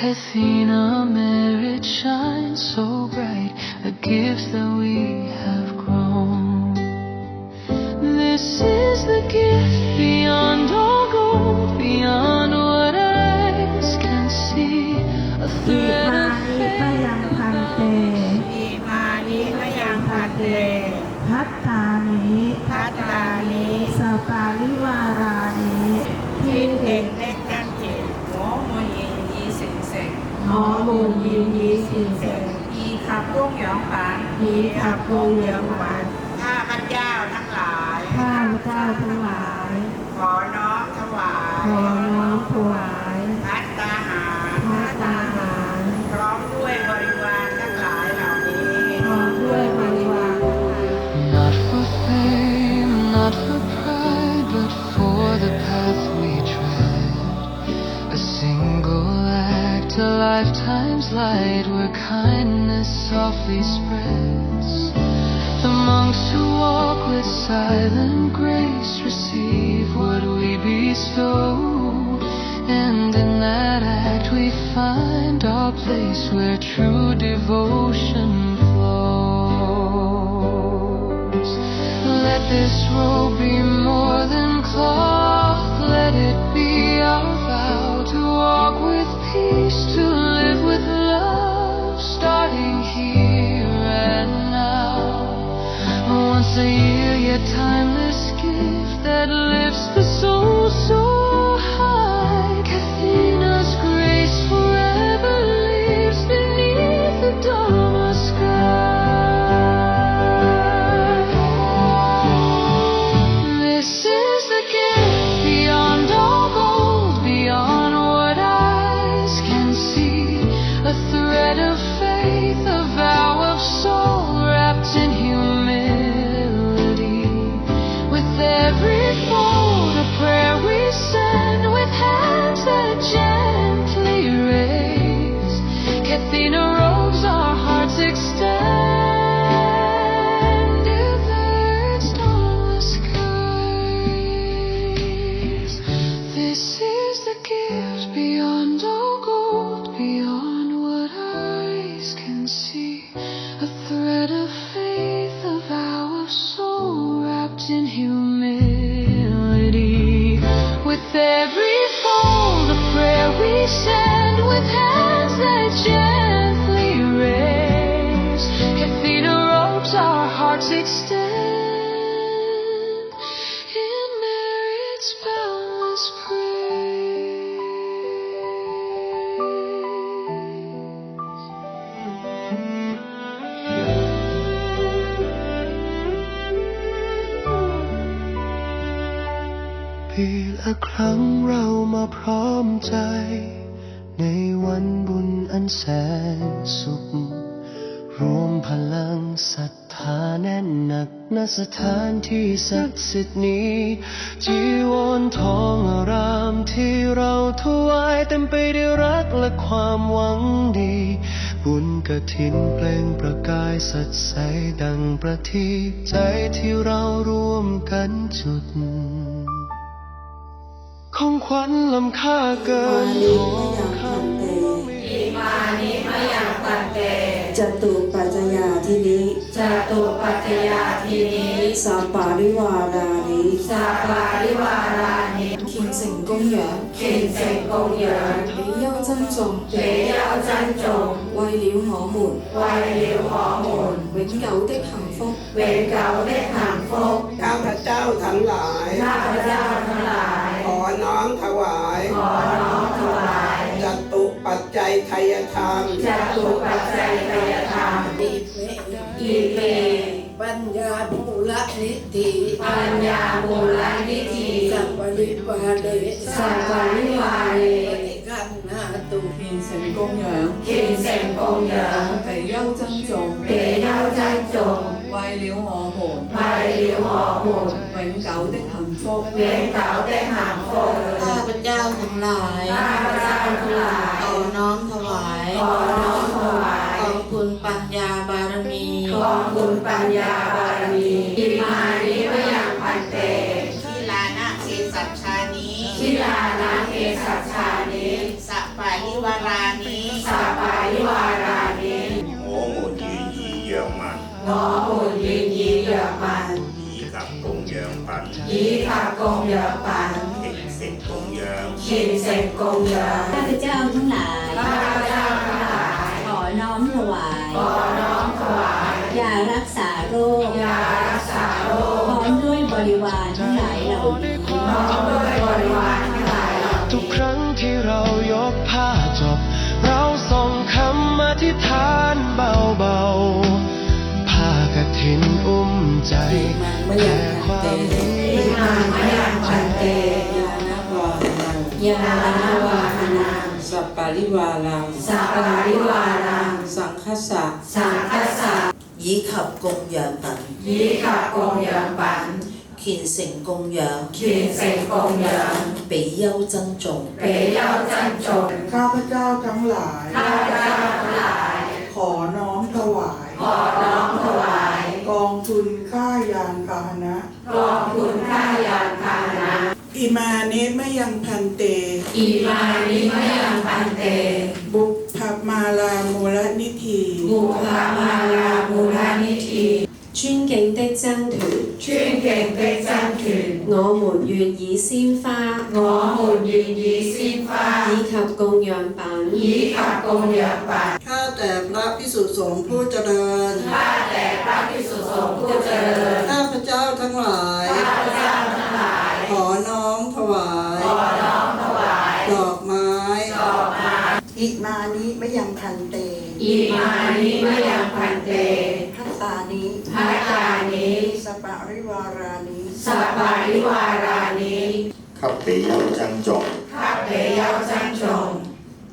Kathina merit shines so bright, a gift that we have grown. This is the gift beyond all gold, beyond what eyes can see. A อิ thread งหอมูลยินยีสินเสงอีขั softly. The monks who walk with silent grace receive what we bestow. And in that act we find our place where true devotion flows. Let this robe ปีละครั้งเรามาพร้อมใจ ในวันบุญอันแสนสุข รวมพลังศรัทธาแน่นหนักณสถานที่ศักดิ์สิทธิ์นี้ จีวรทองอารามที่เราถวายเต็มไปด้วยรักและความหวังดี บุญกระถินเปล่งประกายสดใสดังประทีปใจที่เราร่วมกันจุด ของขวัญล้ำค่าเกินทองคำ อิมานิมะยังพันเต จตุปัจจยาทินิ จตุปัจจยาทีนี้ สัปปาริวารานิ สาปาริวารานิ ขิงเสิงกงเหยิน ขินเสงกงเหยิน 北腰珍重， เฉยาวจันจง 为了我们 ไวัยเหลียวหอมมุน 永久的幸福。 เวรเก่าได้ห่างฟก ข้าพเจ้าทั้งหลาย ข้าพเจ้าทั้งหลาย ขอ น้อมถวาย ขอน้อมถวาย จตุปัจจัยไทยธรรม จตุปัจจัยไตรธรรมอิเม ปัญญาภูละนิติ ปัญญามูลนิธิ สัพปริวาเด สัพปริวาเร ปฏิกันนาตุ 虔诚供养， ขินเสงกงเหยิง 地优珍重， เปเย้าจันจง 为 为了我们， ไปเลี้ยวหอบุญ 永久的 ปกเวรเขาได้หางโคข้าพเจ้าทั้งหลายข้าพเจ้าทั้งหลายขอน้อมถวายขอน้อมถวายกองคุณปัญญาบารมีกองคุณปัญญาบารมีอิมานิวยังพันเตทิลานาเกสัชานิทิลานาเกสัชานิสัปปาลิวารานิสัปปาลิวารานิโมหมทียี่ยมันโมโม 品， ยีขับกงเหยื่อปัน 形成供养。 ชินเซงกงเหยื่อ ข้าพเจ้าทั้งหลาย ข้าพเจ้าทั้งหลาย ขอน้อมถวาย ขอน้อมถวาย ยารักษาโรค ยารักษาโร พ ค ร้อมด้วยบริวารทั้งหลายเหล่านี้ พร้อมด้วยบริวารทั้งหลายเหล่า ทุกครั้งที่เรายกผ้าจบ เราส่งคำอธิษฐานเบา ใจแผ่ความดี อิมามยังพันเต ยานะวานัง ยาลาวาหนัง สัปปะริวารัง สัปปาริวารัง สังคสะ สังคสะ 以及供养品， ยีขับกงเหยื่อปัน 虔诚供养， ขีนเซงกงเหยื่อ 比丘珍重。 เปยเย้าจันจง ข้าพเจ้าทั้งหลาย ข้าพเจ้า มานิมยังพันเต อิมานิมยังพันเต บุพพมาลามูลนิธิ บุพมาลามูลนิธิ 尊敬的僧团， ชื่นเก่งเป็นจันถึง 我们愿以鲜花 หงอหุ่นยินยีสิ้นฟ้า 以及供养品 ยีขับกงเหยื่อปัน ข้าแต่พระพิสุสงฆ์ผู้เจริญ ข้าแต่พระภิกษุสงฆ์ผู้เจริญ ข้าพเจ้าทั้งหลา ย มานิมยังพันเตทัตตานิทัตตานิสปาริวารานิสปาริวารานิขับเปยาวจังจงขับเปยาวจังจง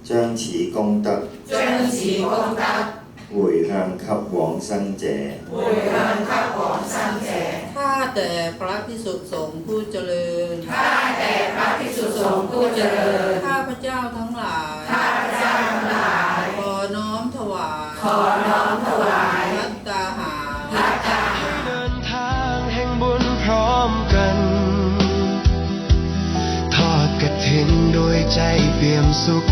เจิงฉีกงตักเจิงฉีกงตักหวยทางขับหวงสังแจหวยทางขับหวงสังแจข้าแต่พระพิสุทธิสงฆ์ผู้เจริญข้าแต่พระพิสุทธิสงฆ์ผู้เจริญข้าพระเจ้าทั้งหลาย เปี่ยมสุข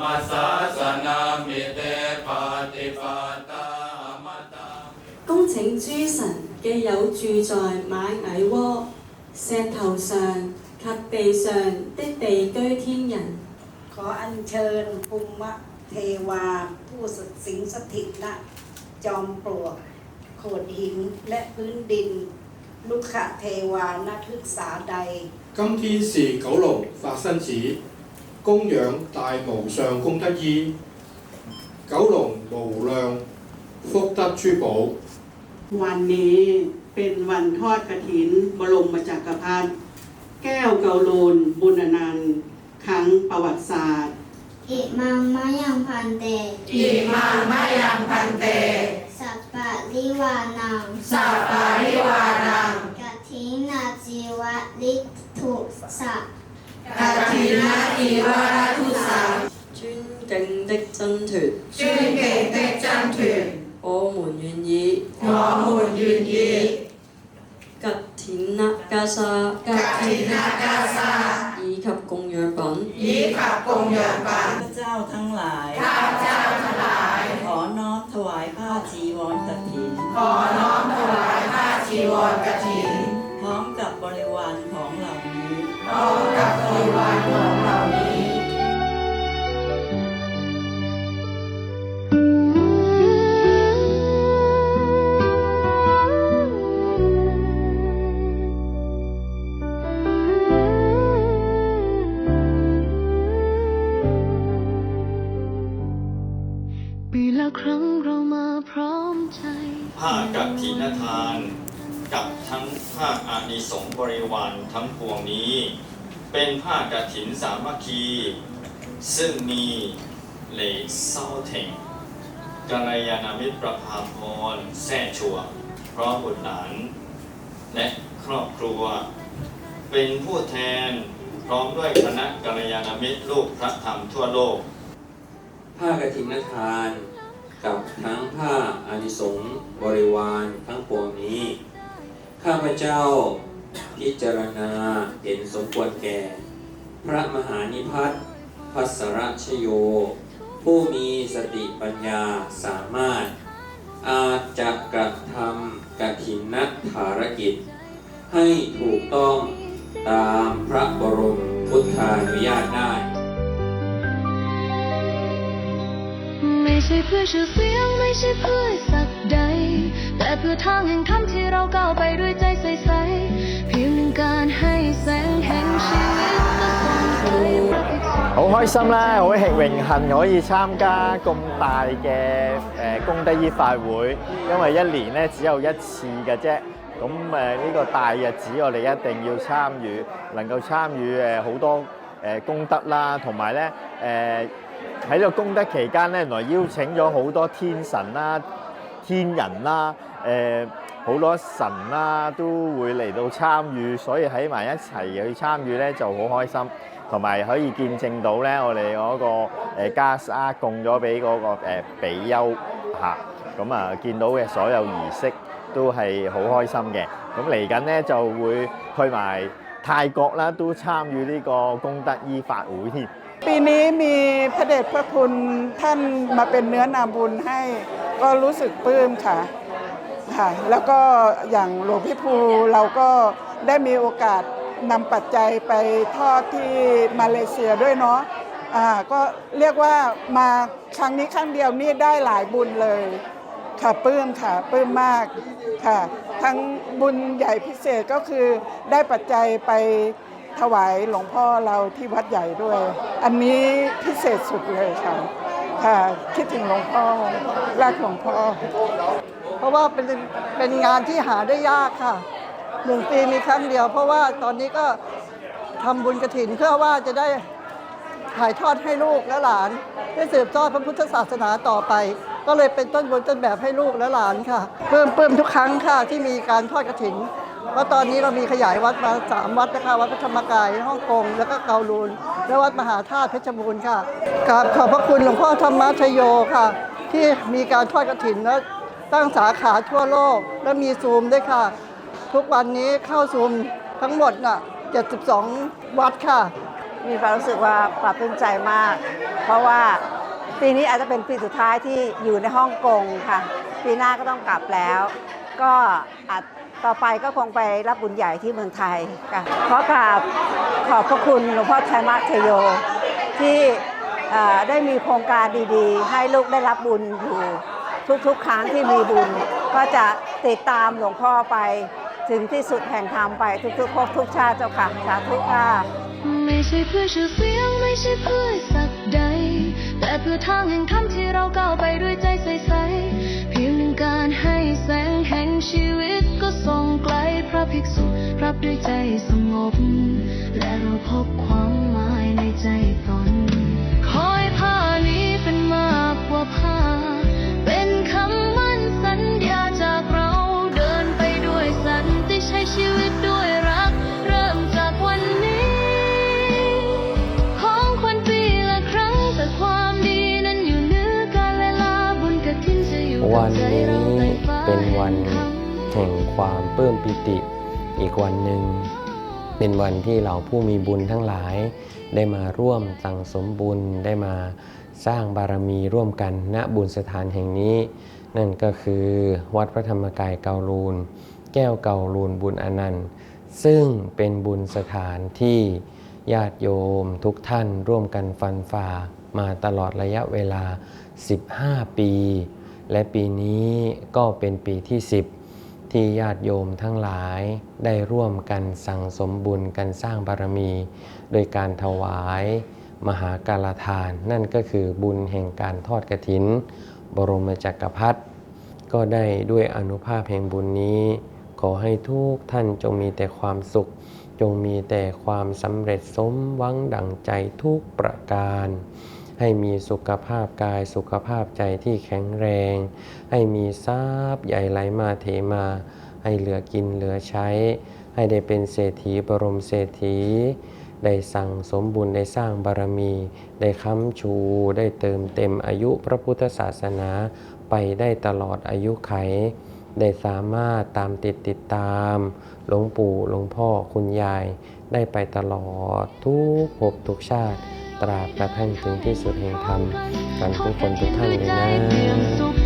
มัสสะสนามิเตปฏิปาตามตา 恭请诸神既有住在蚂蚁窝、石头上及地上的地居天人， ขออัญเชิญภูมิเทวา ผู้สิงสถิตณจอมปลวก โขดหินและพื้นดิน ลุกขเทวานักศึกษาใด 今天是九龙发生子， 供养大无上功德衣，九龙无量福德珠宝。 วันนี้เป็นวันทอดกระถินบรมจักรพรรดิแก้วเกาลูนบุญอนันต์ครั้งประวัติศาสตร์ อิมังมะยังพันเต อิมังมะยังพันเต สัปปะริวานัง สัพปะริวานัง กัตถินาจีวะลิทุสะ กัตถินาทีวรทุสา 尊敬的真团，尊敬的真团，我们愿意我们愿意吉田纳加沙กัตถินาคาสา 以及供养品，以及供养品 ข้าพเจ้าทั้งหลาย ข้าพเจ้าทั้งหลาย ขอน้อมถวายผ้าจีวรกฐิน ขอน้อมถวายผ้าจีวรกฐิน น รั้งเรามาพร้อมใจผ้ากัตถินทาน กับทั้งผ้าอานิสงส์บริวารทั้งปวงนี้ เป็นผ้ากัตถินสามัคคี ซึ่งมีเหลเศร้าเถงกัลยาณมิตรประภาพรแท่ชัวพร้อมบุตรหลานและครอบครัว เป็นผู้แทนพร้อมด้วยคณะกัลยาณมิตรลูกพระธรรมทั่วโลก ผ้ากฐินทาน กับทั้งผ้าอานิสงส์บริวารทั้งปวงนี้ ข้าพเจ้าพิจารณาเห็นสมควรแก่ พระมหานิพัฒน์พัสรชโย ผู้มีสติปัญญาสามารถ อาจจะกระทำกฐินนัภารกิจ ให้ถูกต้องตามพระบรมพุทธานุญาตได้ ใช่เพื่อชื่อเสียงไม่ใช่เพื่อสักใด แต่เพื่อทางแห่งธรรมที่เราก้าวไปด้วยใจใสๆเพียงหนึ่งการให้แสงแห่งชีวิตก็ส่องไปประอีกสุด 好开心啦！好荣荣幸可以参加咁大嘅诶功德医法会，因为一年咧只有一次嘅啫。咁诶呢个大日子，我哋一定要参与，能够参与诶好多诶功德啦，同埋咧诶 喺呢個功德期間咧，原來邀請咗好多天神啦、天人啦、誒、好多神啦都會嚟到參與，所以喺埋一齊去參與咧就好開心。同埋可以見證到咧，我哋嗰個誒袈裟供咗俾嗰個誒比丘嚇，咁啊見到嘅所有儀式都係好開心嘅。咁嚟緊咧就會去埋泰國啦，都參與呢個功德醫法會添。 ปีนี้มีพระเดชพระคุณท่านมาเป็นเนื้อนาบุญให้ ก็รู้สึกปลื้มค่ะค่ะ แล้วก็อย่างหลวงพี่ภูเราก็ได้มีโอกาสนำปัจจัยไปทอดที่มาเลเซียด้วยเนาะอ่าก็เรียกว่ามาครั้งนี้ครั้งเดียวนี่ได้หลายบุญเลย ค่ะปลื้มค่ะปลื้มมากค่ะ ทั้งบุญใหญ่พิเศษก็คือได้ปัจจัยไป ถวายหลวงพ่อเราที่วัดใหญ่ด้วย อันนี้พิเศษสุดเลยค่ะค่ะคิดถึงหลวงพ่อรักหลวงพ่อ เพราะว่าเป็นเป็นงานที่หาได้ยากค่ะหนึ่งปีมีครั้งเดียว เพราะว่าตอนนี้ก็ทำบุญกระถินเพื่อว่าจะได้ถ่ายทอดให้ลูกและหลาน ได้สืบทอดพระพุทธศาสนาต่อไป ก็เลยเป็นต้นบุญต้นแบบให้ลูกและหลานค่ะเพิ่มเพิ่มทุกครั้งค่ะที่มีการทอดกระถิน เพราตอนนี้เรามีขยายวัดมาสามวัดนะคะวัดพระธรรมกายฮ่องกงแล้วก็เกาลูน และวัดมหาธาตุเพชรบูรณ์ค่ะกราบขอบพระคุณหลวงพ่อธรรมชโยค่ะ ที่มีการทอดกระถินและตั้งสาขาทั่วโลก และมีซูมด้วยค่ะ ทุกวันนี้เข้าซูมทั้งหมดน่ะ72 วัดค่ะ มีความรู้สึกว่าปรับปลื้มใจมาก เพราะว่าปีนี้อาจจะเป็นปีสุดท้ายที่อยู่ในฮ่องกงค่ะ ปีหน้าก็ต้องกลับแล้ว ก็อาจ ต่อไปก็คงไปรับบุญใหญ่ที่เมืองไทยค่ะขอกราบขอบพระคุณหลวงพ่อชัยมะเทโย ที่ได้มีโครงการดีๆ ให้ลูกได้รับบุญอยู่ทุกๆ ครั้งที่มีบุญ ก็จะติดตามหลวงพ่อไปถึงที่สุดแห่งธรรมไปทุกๆภพทุกชาติเจ้าค่ะสาธุค่ะไม่ใช่เพื่อชื่อเสียงไม่ใช่เพื่อสักใด แต่เพื่อทางแห่งธรรมที่เราก้าวไปด้วยใจใสๆเพียงหนึ่งการให้แสงแห่งชีวิต ก็ส่องไกลพระภิกษุรับด้วยใจสงบ และเราพบความหมายในใจตนคอยผ้านี้เป็นมากกว่าผ้า เป็นคำมั่นสัญญาจากเราเดินไปด้วยสันติใช้ชีวิตด้วยรัก เริ่มจากวันนี้ ของคนปีละครั้งแต่ความดีนั้นอยู่เหนือการเวลาบุญกฐินจะอยู่วันกับใจนี้เราในฟ้าเป็นวัน แห่งความปลื้มปิติ อีกวันหนึ่ง เป็นวันที่เราผู้มีบุญทั้งหลาย ได้มาร่วมสั่งสมบุญได้มาสร้างบารมีร่วมกันณบุญสถานแห่งนี้ นั่นก็คือวัดพระธรรมกายเกาลูน แก้วเกาลูนบุญอนันต์ซึ่งเป็นบุญสถานที่ญาติโยมทุกท่านร่วมกันฟันฝ่ามาตลอดระยะเวลา 15 ปี และปีนี้ก็เป็นปีที่ 10 ที่ญาติโยมทั้งหลายได้ร่วมกันสั่งสมบุญกันสร้างบารมี โดยการถวายมหาการทาน นั่นก็คือบุญแห่งการทอดกระถิน บรมจักรพรรดิก็ได้ด้วยอนุภาพแห่งบุญนี้ ขอให้ทุกท่านจงมีแต่ความสุข จงมีแต่ความสำเร็จสมหวังดั่งใจทุกประการ ให้มีสุขภาพกายสุขภาพใจที่แข็งแรง ให้มีทรัพย์ใหญ่ไหลมาเทมา ให้เหลือกินเหลือใช้ ให้ได้เป็นเศรษฐีบรมเศรษฐี ได้สั่งสมบุญได้สร้างบารมี ได้ค้ำชู ได้เติมเต็มอายุพระพุทธศาสนาไปได้ตลอดอายุไข ได้สามารถตามติดติดตามหลวงปู่หลวงพ่อคุณยายได้ไปตลอดทุกภพทุกชาติ ตราบกระทั่งถึงที่สุดแห่งธรรมกันทุกคนทุกท่านเลยนะ